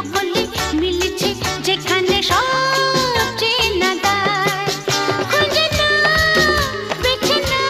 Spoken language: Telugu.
బ్రొక్కలి